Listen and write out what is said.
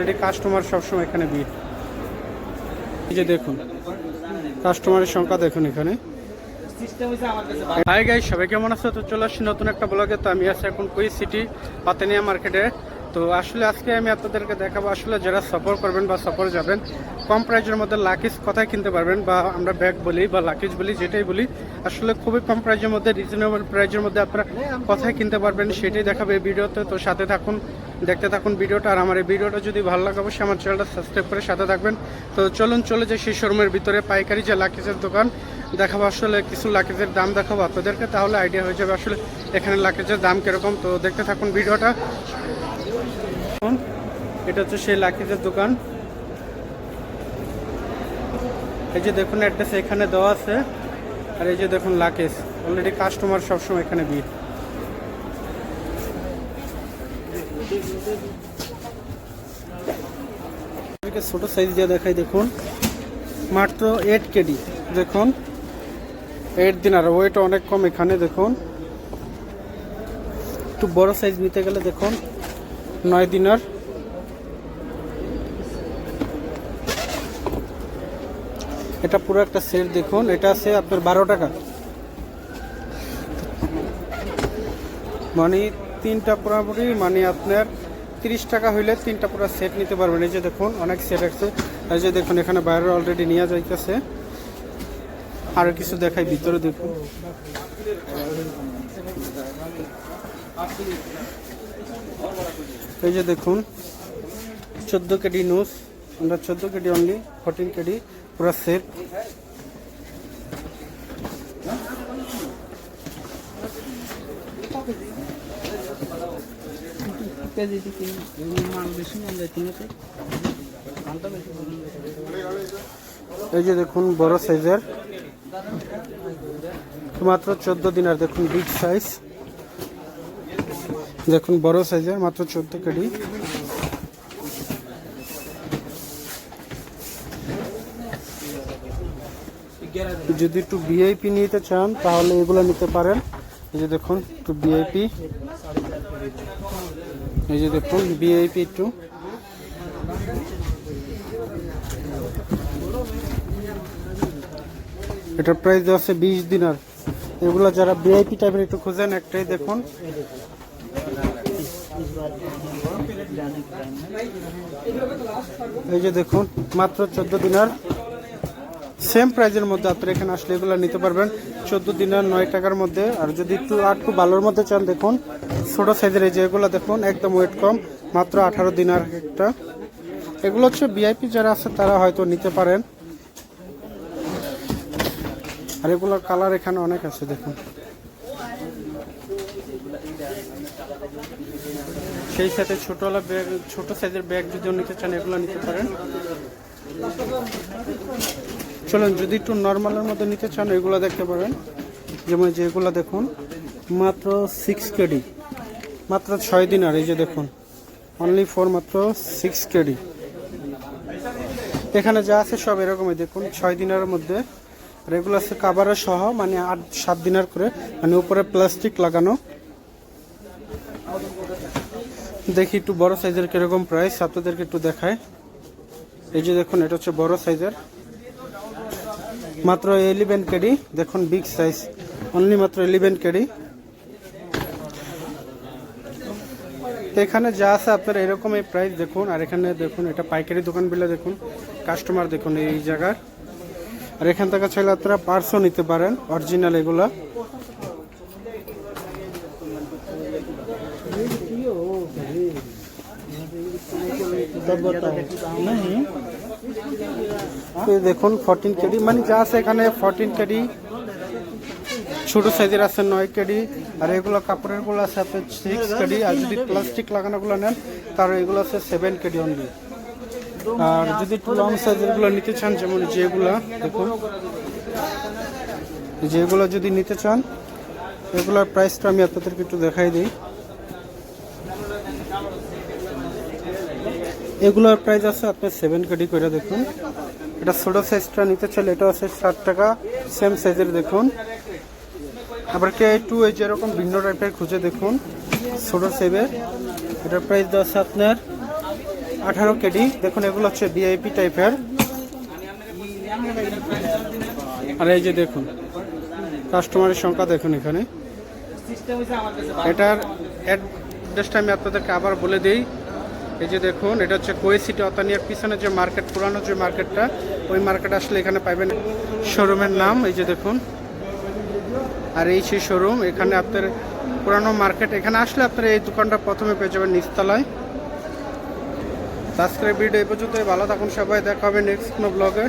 Already customer সবসময় এখানে ভিড়। এই যে দেখুন কাস্টমারের সংখ্যা দেখুন এখানে। সবাই কেমন আছো? তো চলে আসছি নতুন একটা ব্লগে তো আমি আছি এখন কুই সিটি, পাতেনিয়া মার্কেটে। তো আসলে আজকে আমি আপনাদেরকে দেখাবো আসলে যারা সফর করবেন বা সফর যাবেন, কম প্রাইজের মধ্যে লাকিজ কোথায় কিনতে পারবেন বা আমরা ব্যাগ বলি বা লাকিজ বলি, যেটাই বলি, আসলে খুবই কম প্রাইজের মধ্যে রিজনেবল প্রাইজের মধ্যে আপনারা কোথায় কিনতে পারবেন সেটাই দেখাবে এই ভিডিওতে। তো সাথে থাকুন, দেখতে থাকুন ভিডিওটা, আর আমার এই ভিডিওটা যদি ভালো লাগে, অবশ্যই আমার চ্যানেলটা সাবস্ক্রাইব করে সাথে থাকবেন। তো চলুন, চলে যাই সেই শোরুমের ভিতরে, পাইকারি যে লাকিজের দোকান, দেখাবো আসলে কিছু লাকিজের দাম দেখাবো আপনাদেরকে, তাহলে আইডিয়া হয়ে যাবে আসলে এখানে লাকিজের দাম কীরকম। তো দেখতে থাকুন ভিডিওটা। এটা হচ্ছে সেই লাকিজের দোকান। এই যে দেখুন অ্যাড্রেস এখানে দেওয়া আছে। আর এই যে দেখুন, লাকেজ। অলরেডি কাস্টমার সবসময় এখানে ভিড়। ছোট সাইজ দিয়ে দেখাই, দেখুন। মাত্র এইট কেডি দেখুন। এইট দিন আর ওয়েট অনেক কম এখানে, দেখুন। একটু বড় সাইজ নিতে গেলে, দেখুন, নয় দিনার। এটা পুরো একটা সেট দেখুন, এটা আছে আপনার বারো টাকা। মানে তিনটা পুরোপুরি মানে আপনার তিরিশ টাকা হইলে তিনটা পুরো সেট নিতে পারবেন। এই যে দেখুন, অনেক সেট আছে। এই যে দেখুন, এখানে বাইরে অলরেডি নিয়ে যাইতেছে। আরও কিছু দেখাই, ভিতরে দেখুন। এই যে দেখুন, চোদ্দ কেডি নুস, আমরা চোদ্দ কেডি অনলি ফোরটিন কেডি পুরো সেট এই যে দেখুন বড় সাইজের মাত্র চোদ্দ দিন আর দেখুন বিগ সাইজ দেখুন বড় সাইজের মাত্র চোদ্দ কেডি যদি একটু ভিআইপি নিতে চান, তাহলে এগুলো নিতে পারেন। এই যে দেখুন, একটু ভিআইপি এই যে দেখুন ভিআইপি একটু। এটার প্রাইস আছে বিশ দিনার। এগুলো যারা ভিআইপি টাইপের একটু খুঁজেন, একটাই দেখুন। এই যে দেখুন, মাত্র চোদ্দ দিনার। সেম প্রাইজের মধ্যে আপনারা এখানে আসলে এগুলো নিতে পারবেন। চোদ্দ দিনার নয় টাকার মধ্যে। আর যদি একটু আর একটু ভালোর মধ্যে চান, দেখুন, ছোট সাইজের এই যে এগুলো, দেখুন, একদম ওয়েট কম, মাত্র আঠারো দিনার একটা। এগুলো হচ্ছে ভিআইপি যারা আছে, তারা হয়তো নিতে পারেন। আর এগুলোর কালার এখানে অনেক আছে, দেখুন। সেই সাথে ছোটওয়ালা ব্যাগ ছোট সাইজের ব্যাগ যদিও নিতে চান, এগুলো নিতে পারেন। চলুন, যদি একটু নর্মালের মধ্যে নিতে চান, এগুলো দেখতে পারেন। যেমন যেগুলো দেখুন, মাত্র সিক্স কেডি। মাত্র ছয় দিন আর এই যে দেখুন অনলি ফোর মাত্র সিক্স কেডি। এখানে যা আছে সব এরকমই, দেখুন, ছয় দিনের মধ্যে। আর এগুলো আছে সহ মানে আট, সাত দিনের করে মানে উপরে প্লাস্টিক লাগানো। দেখি একটু বড় সাইজের কীরকম প্রাইস আপনাদেরকে একটু দেখায় এই যে দেখুন, এটা হচ্ছে বড় সাইজের মাত্র ইলেভেন কেডি। দেখুন বিগ সাইজ অনলি মাত্র ইলেভেন কেডি। এখানে যা আছে আপনার এরকম এই প্রাইস দেখুন। আর এখানে দেখুন, এটা পাইকারি দোকান বিলে দেখুন। কাস্টমার দেখুন এই জায়গার। আর এখান থেকে চাইলে আপনারা পার্সও নিতে পারেন অরিজিনাল এগুলা। দেখুন ফোরটিন কেডি। মানে যা আছে এখানে ফোরটিন কেডি। ছোট সাইজের আছে নয় কেডি। আর এগুলো কাপড়েরগুলো আছে আপনার সিক্স কেডি। আর যদি প্লাস্টিক লাগানোগুলো নেন, তার এগুলো আছে সেভেন কেডি অনলি আর যদি একটু লং সাইজেরগুলো নিতে চান, যেমন যেগুলা, দেখুন। যেগুলো যদি নিতে চান, এগুলোর প্রাইসটা আমি আপনাদেরকে একটু দেখাই দিই। এগুলোর প্রাইস আছে আপনার সেভেন কেডি করে দেখুন। এটা ছোট সাইজটা নিতে চাইলে এটা আছে ষাট টাকা সেম সাইজের দেখুন। আবার কে টু এই যেরকম ভিন্ন টাইপের খুঁজে দেখুন, ছোট সাইজের এটার প্রাইস দেওয়া আছে আপনার আঠারো কেডি দেখুন, এগুলো হচ্ছে ভিআইপি টাইপের আর এই যে দেখুন কাস্টমারের সংখ্যা দেখুন এখানে। এটার অ্যাড্রেসটা আমি আপনাদেরকে আবার বলে দিই। এই যে দেখুন, এটা হচ্ছে কোয়ে সিটি অতানিয়ার পিছনে যে মার্কেট, পুরানো যে মার্কেটটা, ওই মার্কেট আসলে এখানে পাবেন শোরুমের নাম, এই যে দেখুন। আর এই সেই শোরুম, এখানে আপনার পুরানো মার্কেট, এখানে আসলে আপনারা এই দোকানটা প্রথমে পেয়ে যাবেন নিচতলায়। সাবস্ক্রাইব ভিডিও এই পর্যন্ত ভালো থাকুন সবাই, দেখা হবে নেক্সট কোনো ব্লগে